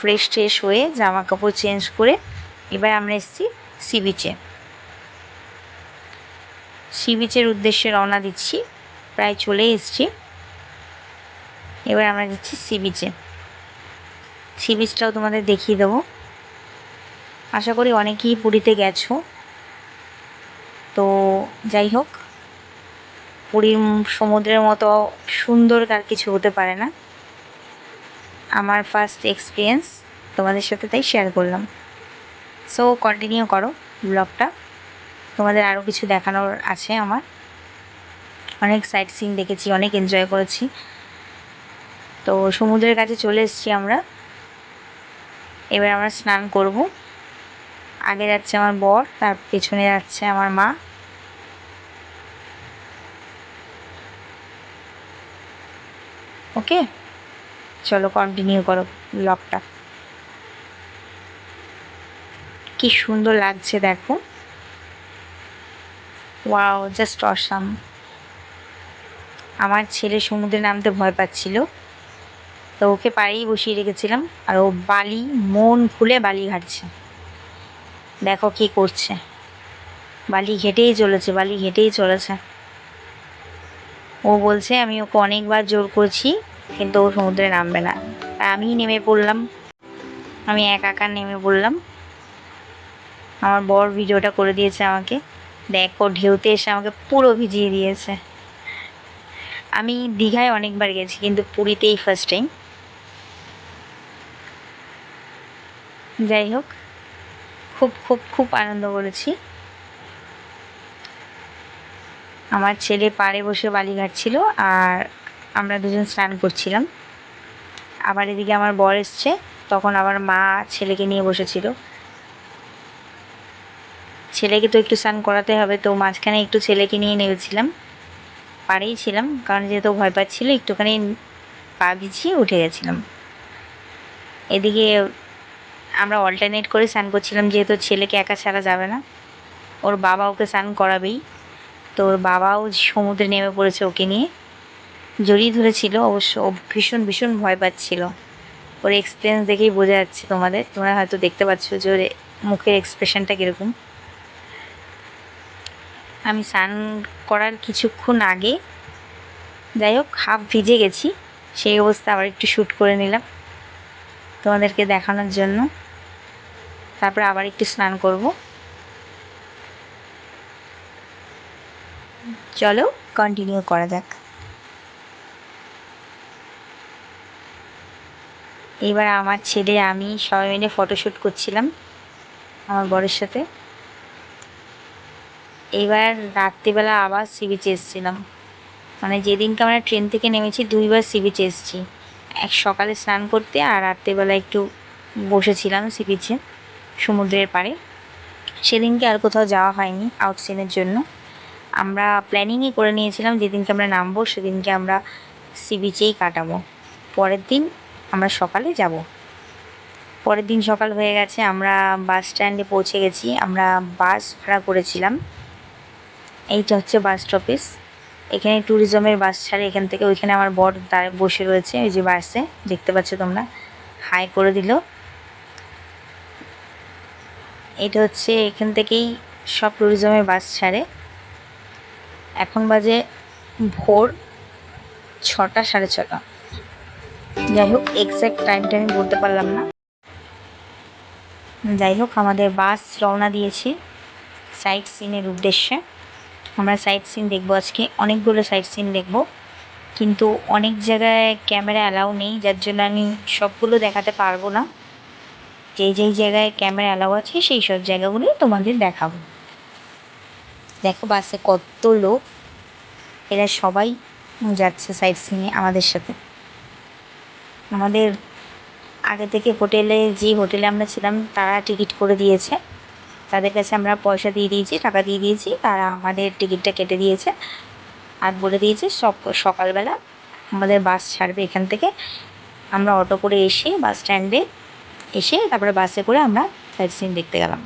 Fresh ট্রেশ হয়ে জামা কাপড় চেঞ্জ করে এবার আমরা এসেছি সি বিচে সি বিচের উদ্দেশ্যে রওনা দিচ্ছি, প্রায় চলে এসেছি। এবার আমরা যাচ্ছি সি বিচে সি বিচটাও তোমাদের দেখিয়ে দেবো। আশা করি অনেকেই পুরীতে গেছো। তো যাই হোক, পুরীর সমুদ্রের মতো সুন্দর আর কিছু হতে পারে না। আমার ফার্স্ট এক্সপিরিয়েন্স তোমাদের সাথে তাই শেয়ার করলাম। সো কন্টিনিউ করো ব্লগটা তোমাদের আরও কিছু দেখানোর আছে আমার। অনেক সাইট সিন দেখেছি, অনেক এনজয় করেছি। তো, সমুদ্রের কাছে চলে এসেছি আমরা। এবার আমরা স্নান করব। আগে যাচ্ছে আমার বর, তার পেছনে যাচ্ছে আমার মা। ওকে চলো কন্টিনিউ করো ব্লগটা কি সুন্দর লাগছে দেখো। ওয়াও জাস্ট অসাম আমার ছেলে সমুদ্রে নামতে ভয় পাচ্ছিল। তো ওকে পাড়েই বসিয়ে রেখেছিলাম আর ও বালি, মন খুলে বালি ঘাটছে। দেখো কি করছে। বালি ঘেটেই চলেছে, বালি ঘেটেই চলেছে। ও বলছে, আমি ওকে অনেকবার জোর করছি কিন্তু ও সমুদ্রে নামবে না। আর আমিই নেমে পড়লাম। আমি এক একা নেমে পড়লাম। আমার বর ভিডিওটা করে দিয়েছে আমাকে। দেখো, ঢেউতে এসে আমাকে পুরো ভিজিয়ে দিয়েছে। আমি দীঘায় অনেকবার গেছি, কিন্তু পুরীতেই ফার্স্ট টাইম যাই হোক, খুব খুব খুব আনন্দ করেছি। আমার ছেলে পাড়ে বসে বালি ঘাটছিল আর আমরা দুজন স্নান করছিলাম। আবার এদিকে আমার বর এসছে, তখন আমার মা ছেলেকে নিয়ে বসেছিল। ছেলেকে তো একটু স্নান করাতে হবে, তো মাঝখানে একটু ছেলেকে নিয়ে নেমেছিলাম। পাড়েই ছিলাম, কারণ যেহেতু ভয় পাচ্ছিল, একটুখানি পা ভিজিয়ে উঠে গেছিলাম। এদিকে আমরা অল্টারনেট করে স্নান করছিলাম, যেহেতু ছেলেকে একা ছাড়া যাবে না। ওর বাবা ওকে স্নান করাবেই। তো ওর বাবাও সমুদ্রে নেমে পড়েছে ওকে নিয়ে। জড়িয়ে ধরেছিল, অবশ্য ও ভীষণ ভীষণ ভয় পাচ্ছিল। ওর এক্সপিরিয়েন্স দেখেই বোঝা যাচ্ছে তোমাদের। তোমরা হয়তো দেখতে পাচ্ছ যে ওর মুখের এক্সপ্রেশনটা কীরকম। আমি স্নান করার কিছুক্ষণ আগে, যাই হোক হাফ ভিজে গেছি। সেই অবস্থা আবার একটু শ্যুট করে নিলাম তোমাদেরকে দেখানোর জন্য। তারপরে আবার একটু স্নান করব। চলো কন্টিনিউ করা যাক। এবার আমার ছেলে, আমি সবাই মিলে ফটোশ্যুট করছিলাম আমার বরের সাথে। এবার রাত্রিবেলা আবার সি বিচে এসেছিলাম। মানে যেদিনকে আমরা ট্রেন থেকে নেমেছি, দুইবার সি বিচে এসেছি। এক সকালে স্নান করতে আর রাত্রিবেলা একটু বসেছিলাম সি বিচে সমুদ্রের পাড়ে। সেদিনকে আর কোথাও যাওয়া হয়নি আউটসিনের জন্য। আমরা প্ল্যানিংই করে নিয়েছিলাম যেদিনকে আমরা নামবো, সেদিনকে আমরা সি বিচেই কাটাবো। পরের দিন আমরা সকালে যাব। পরের দিন সকাল হয়ে গেছে, আমরা বাস স্ট্যান্ডে পৌঁছে গেছি। আমরা বাস ভাড়া করেছিলাম। এইটা হচ্ছে বাস স্টপেজ। এখানে ট্যুরিজমের বাস ছাড়ে এখান থেকে ওইখানে আমার বর দাঁড়ে বসে রয়েছে, ওই যে বাসে। দেখতে পাচ্ছ তোমরা, হাই করে দিল। এটা হচ্ছে এখান থেকেই সব ট্যুরিজমের বাস ছাড়ে। এখন বাজে ভোর ছটা, সাড়ে ছটা। যাই হোক এক্স্যাক্ট টাইমটা আমি বলতে পারলাম না। যাই হোক আমাদের বাস রওনা দিয়েছি সাইট সিনের উদ্দেশ্যে। আমরা সাইট সিন দেখব আজকে, অনেকগুলো সাইট সিন দেখব। কিন্তু অনেক জায়গায় ক্যামেরা অ্যালাউ নেই, যার জন্য আমি সবগুলো দেখাতে পারব না। যেই যেই জায়গায় ক্যামেরা অ্যালাউ আছে, সেই সব জায়গাগুলি তোমাদের দেখাবো। দেখো বাসে কত লোক। এরা সবাই যাচ্ছে সাইট সিনে আমাদের সাথে। আমাদের আগে থেকে হোটেলে, যে হোটেলে আমরা ছিলাম, তারা টিকিট করে দিয়েছে। তাদের কাছে আমরা পয়সা দিয়ে দিয়েছি, টাকা দিয়ে দিয়েছি, তারা আমাদের টিকিটটা কেটে দিয়েছে আর বলে দিয়েছে, সব সকালবেলা আমাদের বাস ছাড়বে এখান থেকে। আমরা অটো করে এসে বাস স্ট্যান্ডে এসে তারপরে বাসে করে আমরা সাইট সিন দেখতে গেলাম।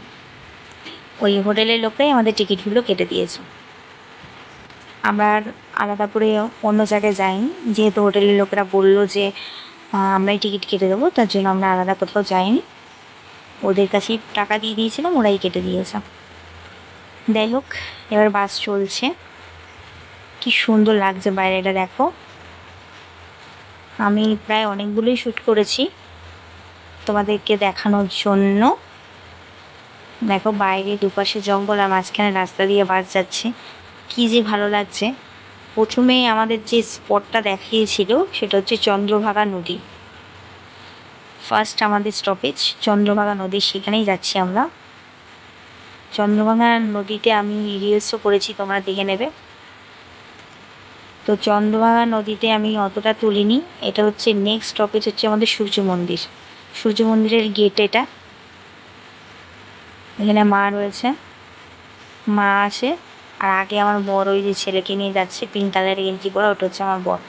ওই হোটেলের লোকরাই আমাদের টিকিটগুলো কেটে দিয়েছে। আমরা আলাদা করে অন্য জায়গায় যাইনি। যেহেতু হোটেলের লোকেরা বলল যে আমরাই টিকিট কেটে দেবো, তার জন্য আমরা আলাদা কোথাও যাইনি। ওদের কাছেই টাকা দিয়ে দিয়েছিলাম, ওরাই কেটে দিয়েছে। যাই হোক, এবার বাস চলছে। কি সুন্দর লাগছে বাইরেটা, দেখো। আমি প্রায় অনেকগুলোই শ্যুট করেছি তোমাদেরকে দেখানোর জন্য। দেখো বাইরে দুপাশে জঙ্গল, আর মাঝখানে রাস্তা দিয়ে বাস যাচ্ছে। কি যে ভালো লাগছে। প্রথমে আমাদের যে স্পটটা দেখিয়েছিল, সেটা হচ্ছে চন্দ্রভাগা নদী। ফার্স্ট আমাদের স্টপেজ চন্দ্রভাগা নদী, সেখানেই যাচ্ছি আমরা। চন্দ্রভাগা নদীতে আমি রিলসও করেছি, তোমরা দেখে নেবে। তো চন্দ্রভাগা নদীতে আমি অতটা তুলিনি। এটা হচ্ছে নেক্সট স্টপেজ হচ্ছে আমাদের সূর্য মন্দির। সূর্য মন্দিরের গেট এটা। এখানে মা রয়েছে। মা আছে আর আগে আমার বর ওই যে ছেলেকে নিয়ে যাচ্ছে, পিঙ্ক কালারের গেঞ্জি পরা, ওটা হচ্ছে আমার বর।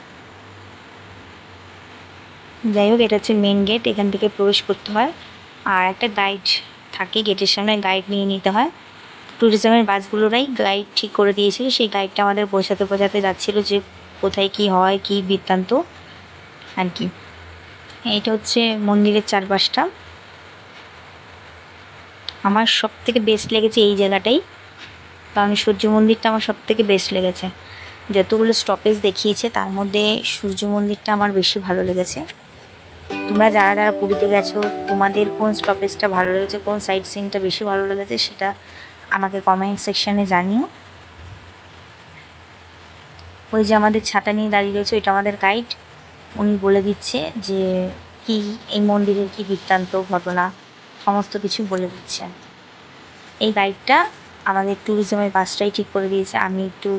যাই হোক, এটা হচ্ছে মেন গেট এখান থেকে প্রবেশ করতে হয়। আর একটা গাইড থাকে গেটের সামনে গাইড নিয়ে নিতে হয়। ট্যুরিজমের বাসগুলোরাই গাইড ঠিক করে দিয়েছিল সেই গাইডটা আমাদের বোঝাতে বোঝাতে যাচ্ছিল যে, কোথায় কি হয়, কি বৃত্তান্ত, আর কি। এইটা হচ্ছে মন্দিরের চারপাশটা। আমার সব থেকে বেস্ট লেগেছে এই জায়গাটাই। কারণ সূর্য মন্দিরটা আমার সব থেকে বেস্ট লেগেছে। যতগুলো স্টপেজ দেখিয়েছে, তার মধ্যে সূর্য মন্দিরটা আমার বেশি ভালো লেগেছে। তোমরা যারা যারা পুরীতে গেছো, তোমাদের কোন স্টপেজটা ভালো লেগেছে, কোন সাইড সিনটা বেশি ভালো লেগেছে, সেটা আমাকে কমেন্ট সেকশানে জানিও। ওই যে আমাদের ছাতা নিয়ে দাঁড়িয়ে রয়েছে, ওইটা আমাদের গাইড উনি বলে দিচ্ছে যে, কি এই মন্দিরের কি বৃত্তান্ত ঘটনা, সমস্ত কিছু বলে দিচ্ছে। এই গাইডটা আমাদের ট্যুরিজমের বাসটাই ঠিক করে দিয়েছে। আমি একটু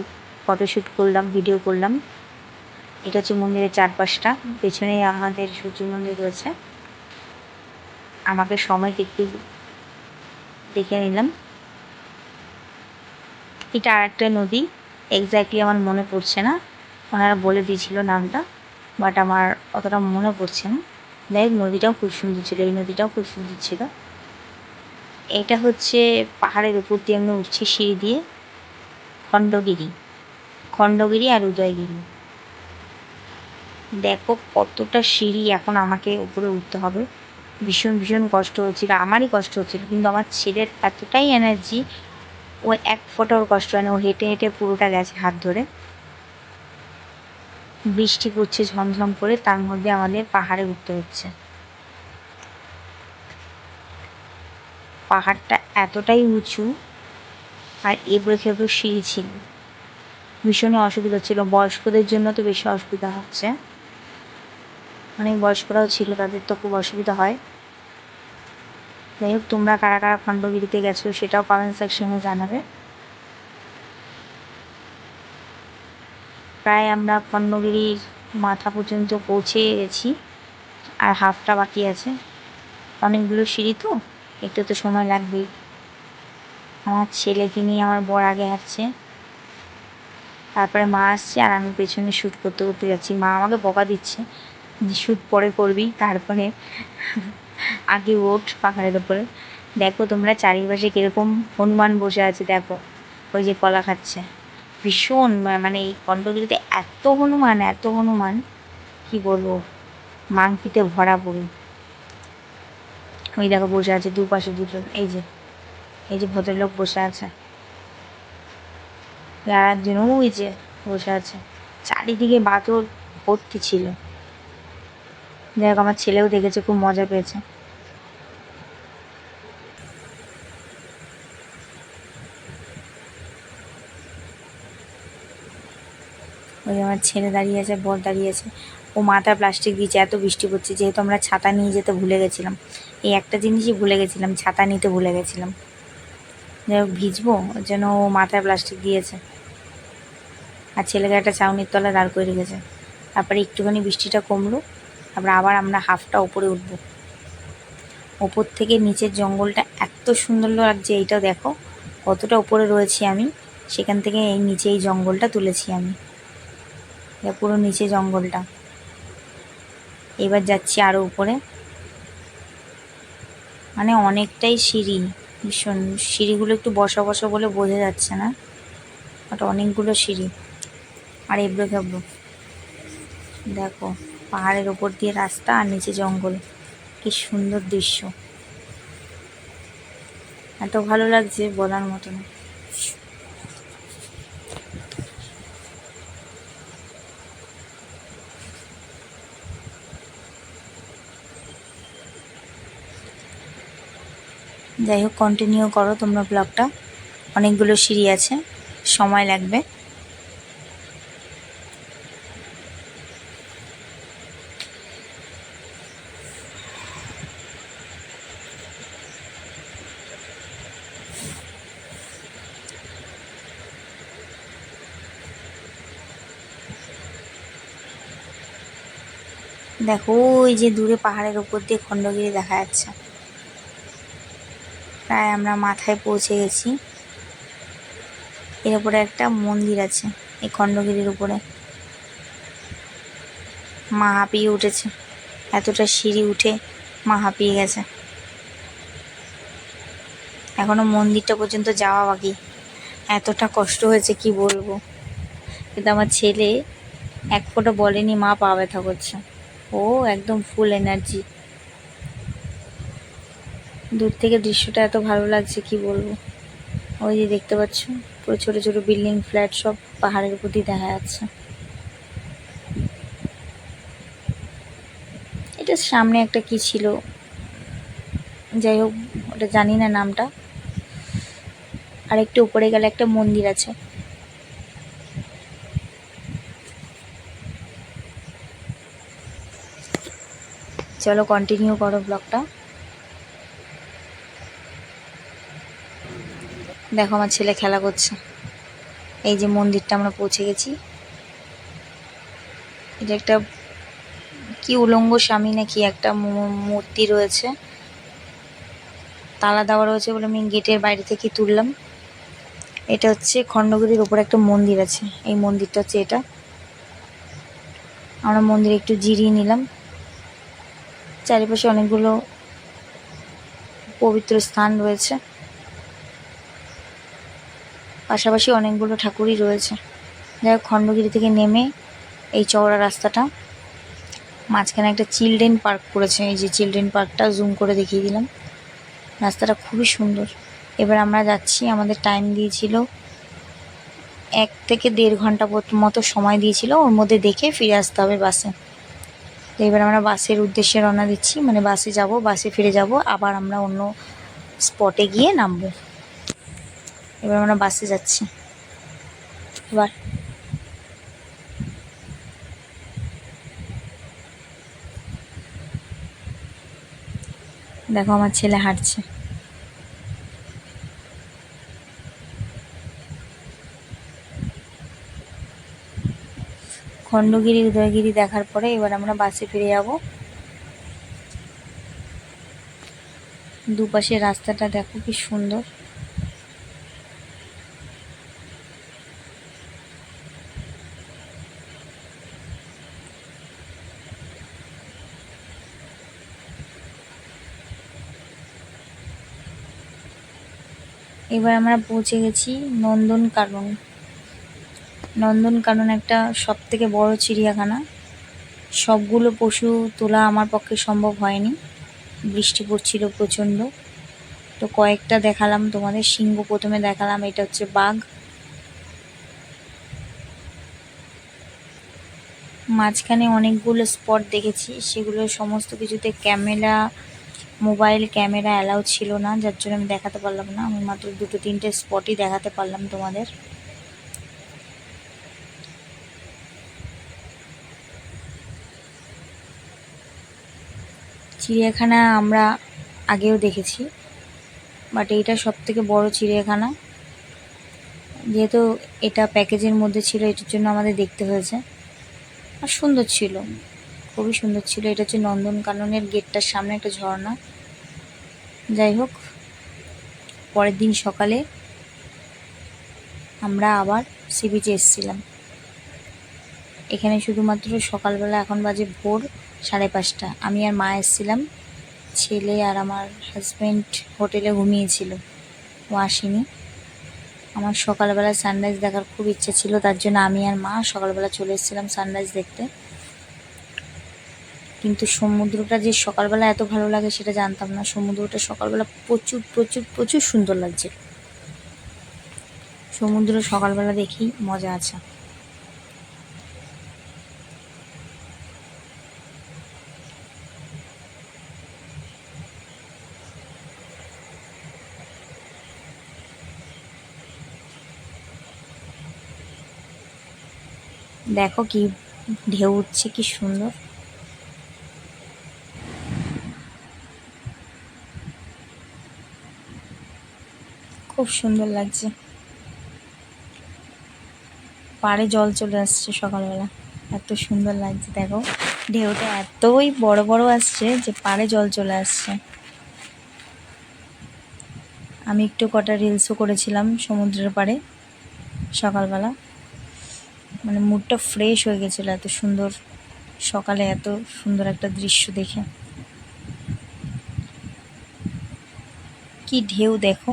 ফটোশ্যুট করলাম ভিডিও করলাম। এটা হচ্ছে মন্দিরের চারপাশটা। পেছনে আমাদের সূর্য মন্দির রয়েছে। আমাকে সময় একটু দেখে নিলাম। এটা আর একটা নদী। এক্স্যাক্টলি আমার মনে পড়ছে না। ওনারা বলে দিয়েছিল নামটা বাট আমার অতটা মনে পড়ছে না। যাই নদীটাও খুব সুন্দর ছিল, এই নদীটাও খুব সুন্দর ছিল। এটা হচ্ছে পাহাড়ের উপর দিয়ে আমরা উঠছি সিঁড়ি দিয়ে। খণ্ডগিরি। খণ্ডগিরি আর উদয়গিরি। দেখো কতটা সিঁড়ি এখন আমাকে উপরে উঠতে হবে। ভীষণ ভীষণ কষ্ট হচ্ছিল, আমারই কষ্ট হচ্ছিল, কিন্তু আমার ছেলের এতটাই এনার্জি ও এক ফোঁটাও কষ্ট হয় না, ও হেঁটে হেঁটে পুরোটা গেছে হাত ধরে। বৃষ্টি পড়ছে ঝমঝম করে, তার মধ্যে আমাদের পাহাড়ে উঠতে হচ্ছে। পাহাড়টা এতটাই উঁচু আর এবড়ো খেবড়ো সিঁড়ি ছিল। ভীষণই অসুবিধা ছিল। বয়স্কদের জন্য তো বেশি অসুবিধা হচ্ছে। অনেক বয়স্করাও ছিল, তাদের তো খুব অসুবিধা হয়। যাই হোক, তোমরা কারা কারা খণ্ডগিরিতে গেছো সেটাও কমেন্ট সেকশনে জানাবে। প্রায় আমরা খণ্ডগিরির মাথা পর্যন্ত পৌঁছে গেছি। আর হাফটা বাকি আছে। অনেকগুলো সিঁড়ি তো? একটু তো সময় লাগবেই। আমার ছেলেকে নিয়ে আমার বর আগে আসছে তারপরে মা আসছে আর আমি পেছনে শ্যুট করতে করতে যাচ্ছি। মা আমাকে বকা দিচ্ছে যে শ্যুট পরে করবি। তারপরে আগে ওঠ পাহাড়ের ওপরে। দেখো তোমরা চারিপাশে কীরকম হনুমান বসে আছে, দেখো। ওই যে কলা খাচ্ছে। ভীষণ মানে এই কণ্ঠগিরিতে এত হনুমান এত হনুমান, কি বলব? মাংকিতে ভরা পুরো ওই দেখো বসে আছে দুপাশে দুটো এই যে এই যে ভদ্রলোক বসে আছে। আর একজন ওই যে বসে আছে। চারিদিকে বাতর ভর্তি ছিল। যাই হোক, আমার ছেলেও দেখেছে, খুব মজা পেয়েছে। ওই আমার ছেলে দাঁড়িয়ে আছে, বর দাঁড়িয়ে আছে। ও মাথায় প্লাস্টিক দিয়েছে, এত বৃষ্টি পড়ছে, যেহেতু আমরা ছাতা নিয়ে যেতে ভুলে গেছিলাম। এই একটা জিনিসই ভুলে গেছিলাম, ছাতা নিতে ভুলে গেছিলাম। যাই হোক, ভিজবো, ওর জন্য ও মাথায় প্লাস্টিক দিয়েছে। আর ছেলেকে একটা চাউনির তলা দাঁড় করে রেখেছে। তারপরে একটুখানি বৃষ্টিটা কমলো, তারপরে আবার আমরা হাফটা ওপরে উঠবো। ওপর থেকে নিচের জঙ্গলটা এত সুন্দর লাগছে এইটা দেখো, কতটা উপরে রয়েছি আমি। সেখান থেকে এই নিচে এই জঙ্গলটা তুলেছি আমি। পুরো নিচে জঙ্গলটা। এবার যাচ্ছি আরও উপরে। মানে অনেকটাই সিঁড়ি, ভীষণ সিঁড়িগুলো একটু বসা বসা বলে বোঝা যাচ্ছে না, বাট অনেকগুলো সিঁড়ি। আর এবড়ো খেবড়ো। দেখো, পাহাড়ের ওপর দিয়ে রাস্তা আর নিচে জঙ্গল। কি সুন্দর দৃশ্য। এত ভালো লাগছে বলার মতো না। যাই হোক কন্টিনিউ করো তোমরা ব্লগটা অনেকগুলো সিঁড়ি আছে, সময় লাগবে। দেখো, ওই যে দূরে পাহাড়ের উপর দিয়ে খণ্ডগিরি দেখা যাচ্ছে। প্রায় আমরা মাথায় পৌঁছে গেছি। এর উপরে একটা মন্দির আছে, এই খণ্ডগিরির উপরে। মা হাঁপিয়ে উঠেছে। এতটা সিঁড়ি উঠে মা হাঁপিয়ে গেছে। এখনও মন্দিরটা পর্যন্ত যাওয়া বাকি। এতটা কষ্ট হয়েছে, কি বলব? কিন্তু আমার ছেলে এক ফোঁটা বলেনি মা পা ব্যথা করছে। ও একদম ফুল এনার্জি দূর থেকে দৃশ্যটা এত ভালো লাগছে, কি বলব? ওই যে দেখতে পাচ্ছ, পুরো ছোটো ছোটো বিল্ডিং, ফ্ল্যাট সব পাহাড়ের প্রতি দেখা যাচ্ছে। এটা সামনে একটা কি ছিল? যাই হোক, ওটা জানি না নামটা। আর একটু উপরে গেলে একটা মন্দির আছে। চলো কন্টিনিউ করো ব্লগটা দেখো, আমার ছেলে খেলা করছে। এই যে মন্দিরটা আমরা পৌঁছে গেছি। এটা একটা কি উলঙ্গ স্বামী নাকি একটা মূর্তি রয়েছে। তালা দেওয়া রয়েছে বলে আমি গেটের বাইরে থেকে তুললাম। এটা হচ্ছে খণ্ডগিরির ওপর একটা মন্দির আছে। এই মন্দিরটা হচ্ছে এটা। আমরা মন্দিরে একটু জিরিয়ে নিলাম। চারিপাশে অনেকগুলো পবিত্র স্থান রয়েছে। পাশাপাশি অনেকগুলো ঠাকুরই রয়েছে। যাই হোক, খণ্ডগিরি থেকে নেমে এই চওড়া রাস্তাটা, মাঝখানে একটা চিলড্রেন পার্ক করেছে। এই যে চিলড্রেন পার্কটা জুম করে দেখিয়ে দিলাম। রাস্তাটা খুবই সুন্দর। এবার আমরা যাচ্ছি, আমাদের টাইম দিয়েছিল এক থেকে দেড় ঘণ্টা মতো সময় দিয়েছিল, ওর মধ্যে দেখে ফিরে আসতে হবে বাসে। তো এবার আমরা বাসের উদ্দেশ্যে রওনা দিচ্ছি মানে বাসে যাব, বাসে ফিরে যাব, আবার আমরা অন্য স্পটে গিয়ে নামবো। এবার আমরা বাসে যাচ্ছি। এবার। দেখো আমার ছেলে হাঁটছে। খণ্ডগিরি, উদয়গিরি দেখার পরে এবার আমরা বাসে ফিরে যাব। দুপাশের রাস্তাটা দেখো কি সুন্দর। এবার আমরা পৌঁছে গেছি নন্দনকানন নন্দনকানন একটা সব থেকে বড় চিড়িয়াখানা। সবগুলো পশু তোলা আমার পক্ষে সম্ভব হয়নি। বৃষ্টি পড়ছিল প্রচণ্ড। তো কয়েকটা দেখালাম তোমাদের। সিংহ প্রথমে দেখালাম, এটা হচ্ছে বাঘ। মাঝখানে অনেকগুলো স্পট দেখেছি। সেগুলো সমস্ত কিছুতে ক্যামেরা মোবাইল, ক্যামেরা অ্যালাউ ছিল না, যার জন্য আমি দেখাতে পারলাম না। আমি মাত্র দুটো, তিনটে স্পটই দেখাতে পারলাম তোমাদের। চিড়িয়াখানা আমরা আগেও দেখেছি বাট এইটা সব থেকে বড় চিড়িয়াখানা। যেহেতু এটা প্যাকেজের মধ্যে ছিল, এটার জন্য আমাদের দেখতে হয়েছে। আর সুন্দর ছিল। খুবই সুন্দর ছিল। এটা হচ্ছে নন্দনকাননের গেটটার সামনে একটা ঝর্ণা। যাই হোক, পরের দিন সকালে আমরা আবার সি বিচে এসেছিলাম। এখানে শুধুমাত্র সকালবেলা এখন বাজে ভোর সাড়ে পাঁচটা। আমি আর মা এসেছিলাম। ছেলে আর আমার হাজব্যান্ড হোটেলে ঘুমিয়েছিল। ও আসেনি। আমার সকালবেলা সানরাইজ দেখার খুব ইচ্ছে ছিল, তার জন্য আমি আর মা সকালবেলা চলে এসেছিলাম সানরাইজ দেখতে। কিন্তু সমুদ্রটা যে সকালবেলা এত ভালো লাগে সেটা জানতাম না। সমুদ্রটা সকালবেলা প্রচুর প্রচুর প্রচুর সুন্দর লাগছে। সমুদ্র সকালবেলা দেখি মজা আছে। দেখো কি ঢেউ উঠছে, কি সুন্দর। খুব সুন্দর লাগছে। পাড়ে জল চলে আসছে সকালবেলা। এত সুন্দর লাগছে, দেখো। ঢেউটা এতই বড় বড় আসছে যে পাড়ে জল চলে আসছে। আমি একটু কটা রিলসও করেছিলাম সমুদ্রের পাড়ে সকালবেলা। মানে মুডটা ফ্রেশ হয়ে গেছিল এত সুন্দর। সকালে এত সুন্দর একটা দৃশ্য দেখে। কি ঢেউ, দেখো।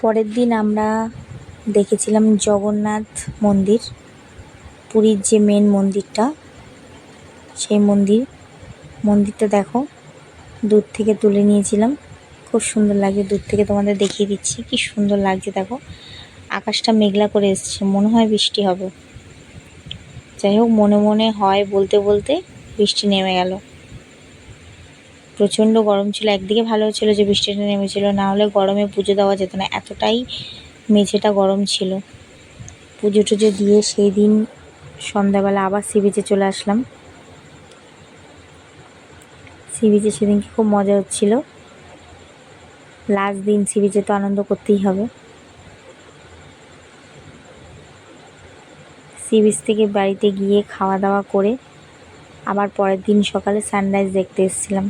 পরের দিন আমরা দেখেছিলাম জগন্নাথ মন্দির, পুরীর যে মেন মন্দিরটা, সেই মন্দির। মন্দিরটা দেখো, দূর থেকে তুলে নিয়েছিলাম। খুব সুন্দর লাগে দূর থেকে তোমাদের দেখিয়ে দিচ্ছি। কি সুন্দর লাগছে, দেখো। আকাশটা মেঘলা করে এসছে, মনে হয় বৃষ্টি হবে। যাই হোক, মনে মনে হয় বলতে বলতে বৃষ্টি নেমে গেল। প্রচণ্ড গরম ছিল, একদিকে ভালো ছিল যে বৃষ্টিটা নেমেছিল, না হলে গরমে পুজো দেওয়া যেত না, এতটাই মেঝেটা গরম ছিল। পুজো টুজো দিয়ে সেই দিন সন্ধ্যাবেলা আবার সি বিচে চলে আসলাম। সি বিচে সেদিনকে খুব মজা হচ্ছিল। লাস্ট দিন সি বিচে তো আনন্দ করতেই হবে। সি বিচ থেকে বাড়িতে গিয়ে খাওয়া দাওয়া করে আবার পরের দিন সকালে সানরাইজ দেখতে এসেছিলাম।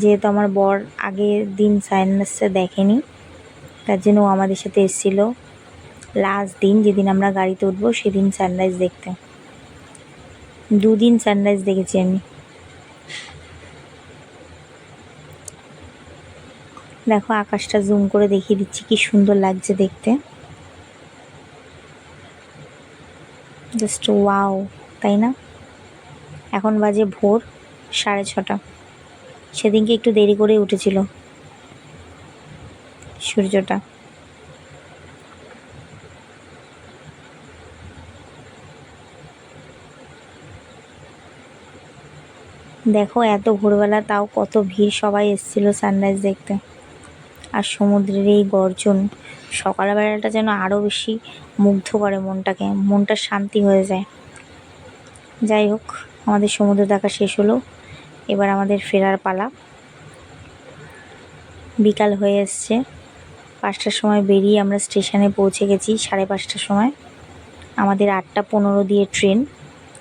যেহেতু আমার বর আগের দিন সানরাইজটা দেখেনি, তার জন্য ও আমাদের সাথে এসেছিল। লাস্ট দিন যেদিন আমরা গাড়িতে উঠবো, সেদিন সানরাইজ দেখতে। দুদিন সানরাইজ দেখেছি আমি। দেখো, আকাশটা জুম করে দেখিয়ে দিচ্ছি, কি সুন্দর লাগছে দেখতে। জাস্ট ওয়াও তাই না? এখন বাজে ভোর সাড়ে ছটা। সেদিনকে একটু দেরি করে উঠেছিল সূর্যটা। দেখো, এত ভোরবেলা তাও কত ভিড় সবাই এসেছিল সানরাইজ দেখতে। আর সমুদ্রের এই গর্জন, সকালবেলাটা যেন আরও বেশি মুগ্ধ করে মনটাকে, মনটা শান্তি হয়ে যায়। যাই হোক, আমাদের সমুদ্র দেখা শেষ হলো। এবার আমাদের ফেরার পালা। বিকাল হয়ে এসছে। পাঁচটার সময় বেরিয়ে আমরা স্টেশনে পৌঁছে গেছি সাড়ে পাঁচটার সময়। আমাদের আটটা পনেরো দিয়ে ট্রেন,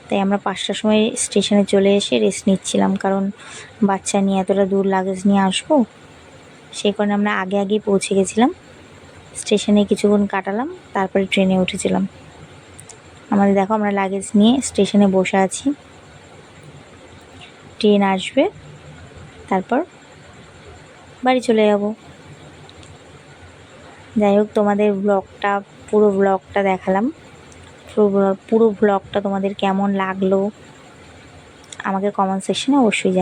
তাই আমরা পাঁচটার সময় স্টেশনে চলে এসে রেস্ট নিচ্ছিলাম, কারণ বাচ্চা নিয়ে এতটা দূর লাগেজ নিয়ে আসব, সেই কারণে আমরা আগে আগেই পৌঁছে গেছিলাম। স্টেশনে কিছুক্ষণ কাটালাম, তারপরে ট্রেনে উঠেছিলাম। আমাদের দেখো আমরা লাগেজ নিয়ে স্টেশনে বসে আছি। ট্রেন আসবে। তারপর বাড়ি চলে যাব। যাই হোক, তোমাদের ব্লগটা পুরো ব্লগটা দেখালাম। পুরো পুরো ব্লগটা তোমাদের কেমন লাগল, আমাকে কমেন্ট সেকশনে অবশ্যই